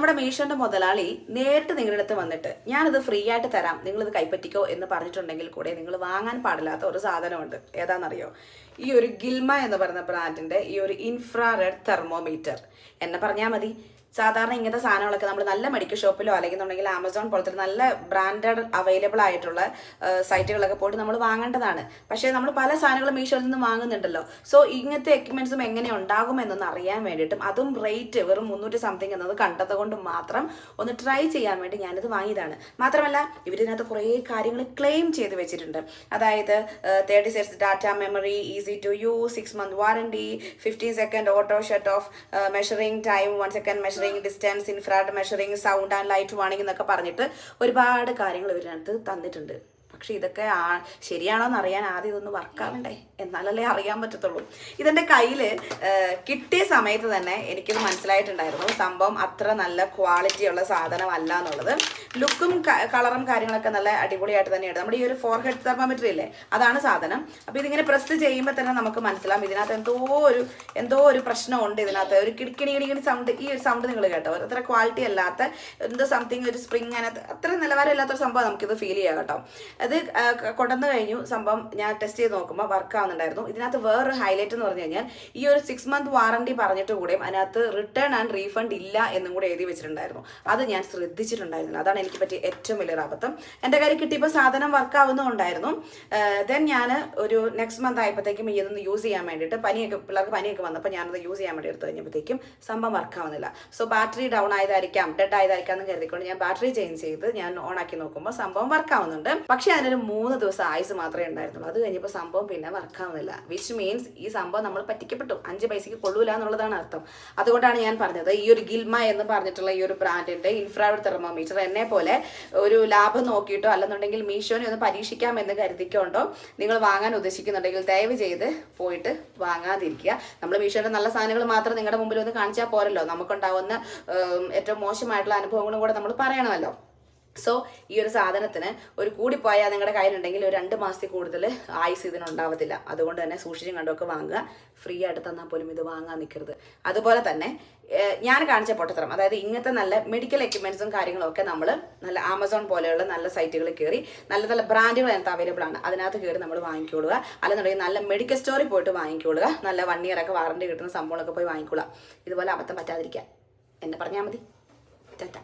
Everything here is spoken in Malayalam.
നമ്മുടെ മീഷോന്റെ മുതലാളി നേരിട്ട് നിങ്ങളുടെ അടുത്ത് വന്നിട്ട് ഞാനത് ഫ്രീ ആയിട്ട് തരാം നിങ്ങൾ ഇത് കൈപ്പറ്റിക്കോ എന്ന് പറഞ്ഞിട്ടുണ്ടെങ്കിൽ കൂടെ നിങ്ങൾ വാങ്ങാൻ പാടില്ലാത്ത ഒരു സാധനമുണ്ട്. ഏതാണെന്നറിയോ? ഈ ഒരു ഗിൽമ എന്ന് പറയുന്ന ബ്രാൻഡിന്റെ ഈ ഒരു ഇൻഫ്രാറെഡ് തെർമോമീറ്റർ എന്നെ പറഞ്ഞാൽ മതി. സാധാരണ ഇങ്ങനത്തെ സാധനങ്ങളൊക്കെ നമ്മൾ നല്ല മെഡിക്കൽ ഷോപ്പിലോ അല്ലെങ്കിൽ ആമസോൺ പോലത്തെ നല്ല ബ്രാൻഡഡ് അവൈലബിൾ ആയിട്ടുള്ള സൈറ്റുകളൊക്കെ പോയിട്ട് നമ്മൾ വാങ്ങേണ്ടതാണ്. പക്ഷേ നമ്മൾ പല സാധനങ്ങളും മീഷോയിൽ നിന്ന് വാങ്ങുന്നുണ്ടല്ലോ. സോ ഇങ്ങനത്തെ എക്യുപ്മെന്റ്സും എങ്ങനെ ഉണ്ടാകുമെന്നൊന്ന് അറിയാൻ വേണ്ടിയിട്ടും അതും റേറ്റ് വെറും മുന്നൂറ്റി സംതിങ് എന്നത് കണ്ടതുകൊണ്ട് മാത്രം ഒന്ന് ട്രൈ ചെയ്യാൻ വേണ്ടി ഞാനിത് വാങ്ങിയതാണ്. മാത്രമല്ല ഇവരിതിനകത്ത് കുറേ കാര്യങ്ങൾ ക്ലെയിം ചെയ്ത് വെച്ചിട്ടുണ്ട്. അതായത് thirty sets data memory easy to use six month warranty fifteen second auto shut off measuring time one second measuring distance infrared measuring sound and light warning എന്നൊക്കെ പറഞ്ഞിട്ട് ഒരുപാട് കാര്യങ്ങൾ ഇവരിനകത്ത് തന്നിട്ടുണ്ട്. പക്ഷെ ഇതൊക്കെ ആ ശരിയാണോ എന്ന് അറിയാൻ ആദ്യം ഇതൊന്ന് വർക്കാവണ്ടേ? എന്നാലല്ലേ അറിയാൻ പറ്റത്തുള്ളൂ. ഇതെന്റെ കയ്യിൽ കിട്ടിയ സമയത്ത് തന്നെ എനിക്കിത് മനസ്സിലായിട്ടുണ്ടായിരുന്നു. സംഭവം അത്ര നല്ല ക്വാളിറ്റി ഉള്ള സാധനമല്ല എന്നുള്ളത്. ലുക്കും കളറും കാര്യങ്ങളൊക്കെ നല്ല അടിപൊളിയായിട്ട് തന്നെയാണ് നമ്മുടെ ഈ ഒരു ഫോർ ഹെഡ് തെർമോമീറ്റർ ഇല്ലേ അതാണ് സാധനം. അപ്പോൾ ഇതിങ്ങനെ പ്രസ് ചെയ്യുമ്പോൾ തന്നെ നമുക്ക് മനസ്സിലാവും. ഇതിനകത്ത് എന്തോ ഒരു എന്തോ ഒരു പ്രശ്നമുണ്ട് ഇതിനകത്ത്. ഒരു കിടിക്കിണി സൗണ്ട് ഈ ഒരു സൗണ്ട് നിങ്ങൾ കേട്ടോ. അത്ര ക്വാളിറ്റി അല്ലാത്ത എന്തോ സംതിങ് ഒരു സ്പ്രിങ് അതിനകത്ത് അത്ര നിലവാരമില്ലാത്തൊരു സംഭവം നമുക്കിത് ഫീൽ ചെയ്യാം കേട്ടോ. അത് കൊണ്ടുവന്നു കഴിഞ്ഞു. സംഭവം ഞാൻ ടെസ്റ്റ് ചെയ്ത് നോക്കുമ്പോൾ വർക്ക് ആവുന്നുണ്ടായിരുന്നു. ഇതിനകത്ത് വേറൊരു ഹൈലൈറ്റ് എന്ന് പറഞ്ഞു കഴിഞ്ഞാൽ ഈ ഒരു സിക്സ് മന്ത് വാറണ്ടി പറഞ്ഞിട്ട് കൂടെയും അതിനകത്ത് റിട്ടേൺ ആൻഡ് റീഫണ്ട് ഇല്ല എന്നും കൂടെ എഴുതി വെച്ചിട്ടുണ്ടായിരുന്നു. അത് ഞാൻ ശ്രദ്ധിച്ചിട്ടുണ്ടായിരുന്നില്ല. അതാണ് എനിക്ക് പറ്റിയ ഏറ്റവും വലിയൊരു അബദ്ധം. എന്റെ കാര്യം കിട്ടിയപ്പോൾ സാധനം വർക്ക് ആവുന്നുണ്ടായിരുന്നു ദെൻ ഞാൻ ഒരു നെക്സ്റ്റ് മന്ത് ആയപ്പോഴത്തേക്കും ഈ ഇതൊന്ന് യൂസ് ചെയ്യാൻ വേണ്ടിയിട്ട് പനിയൊക്കെ പിള്ളേർക്ക് പനിയൊക്കെ വന്നപ്പോൾ ഞാനത് യൂസ് ചെയ്യാൻ വേണ്ടി എടുത്ത് കഴിഞ്ഞപ്പോഴത്തേക്കും സംഭവം വർക്ക് ആവുന്നില്ല. സോ ബാറ്ററി ഡൗൺ ആയതായിരിക്കാം ഡെഡ് ആയതായിരിക്കാം എന്ന് കരുതിക്കൊണ്ട് ഞാൻ ബാറ്ററി ചേഞ്ച് ചെയ്ത് ഞാൻ ഓൺ ആക്കി നോക്കുമ്പോൾ സംഭവം വർക്ക് ആവുന്നുണ്ട്. പക്ഷേ അതിനൊരു മൂന്ന് ദിവസം ആയുസ് മാത്രമേ ഉണ്ടായിരുന്നുള്ളൂ. അത് കഴിഞ്ഞപ്പോൾ സംഭവം പിന്നെ വർക്കാവുന്നില്ല വിച്ച് മീൻസ് ഈ സംഭവം നമ്മൾ പറ്റിക്കപ്പെട്ടു. അഞ്ച് പൈസയ്ക്ക് കൊള്ളൂല എന്നുള്ളതാണ് അർത്ഥം. അതുകൊണ്ടാണ് ഞാൻ പറഞ്ഞത് ഈ ഒരു ഗിൽമ എന്ന് പറഞ്ഞിട്ടുള്ള ഈ ഒരു ബ്രാൻഡിന്റെ ഇൻഫ്രാഡ് തെർമോമീറ്റർ എന്നെ പോലെ ഒരു ലാഭം നോക്കിയിട്ടോ അല്ലെന്നുണ്ടെങ്കിൽ മീഷോനെ ഒന്ന് പരീക്ഷിക്കാമെന്ന് കരുതിക്കൊണ്ടോ നിങ്ങൾ വാങ്ങാൻ ഉദ്ദേശിക്കുന്നുണ്ടെങ്കിൽ ദയവ് ചെയ്ത് പോയിട്ട് വാങ്ങാതിരിക്കുക. നമ്മൾ മീഷോന്റെ നല്ല സാധനങ്ങൾ മാത്രം നിങ്ങളുടെ മുമ്പിൽ ഒന്ന് കാണിച്ചാൽ പോരല്ലോ. നമുക്കുണ്ടാവുന്ന ഏറ്റവും മോശമായിട്ടുള്ള അനുഭവങ്ങളും കൂടെ നമ്മൾ പറയണമല്ലോ. സോ ഈ ഒരു സാധനത്തിന് ഒരു കൂടിപ്പോയാൽ നിങ്ങളുടെ കയ്യിലുണ്ടെങ്കിൽ ഒരു രണ്ട് മാസത്തിൽ കൂടുതൽ ആയുസ് ഇതിനുണ്ടാവത്തില്ല അതുകൊണ്ട് തന്നെ സൂക്ഷിച്ചും കണ്ടൊക്കെ വാങ്ങുക. ഫ്രീ ആയിട്ട് തന്നാൽ പോലും ഇത് വാങ്ങാൻ നിൽക്കരുത്. അതുപോലെ തന്നെ ഞാൻ കാണിച്ച പൊട്ടത്തരം അതായത് ഇങ്ങനത്തെ നല്ല മെഡിക്കൽ എക്യുപ്മെന്റ്സും കാര്യങ്ങളും ഒക്കെ നമ്മൾ നല്ല ആമസോൺ പോലെയുള്ള നല്ല സൈറ്റുകളിൽ കയറി നല്ല നല്ല ബ്രാൻഡുകൾ അതിനകത്ത് അവൈലബിൾ ആണ്. അതിനകത്ത് കയറി നമ്മൾ വാങ്ങിക്കൊള്ളുക. അല്ലെന്നുണ്ടെങ്കിൽ നല്ല മെഡിക്കൽ സ്റ്റോറിൽ പോയിട്ട് വാങ്ങിക്കൊള്ളുക. നല്ല വൺ ഇയർ ഒക്കെ വാറണ്ടി കിട്ടുന്ന സംഭവങ്ങളൊക്കെ പോയി വാങ്ങിക്കൊള്ളുക. ഇതുപോലെ അബദ്ധം പറ്റാതിരിക്കുക. എന്നെ പറഞ്ഞാൽ മതി. ടാറ്റ.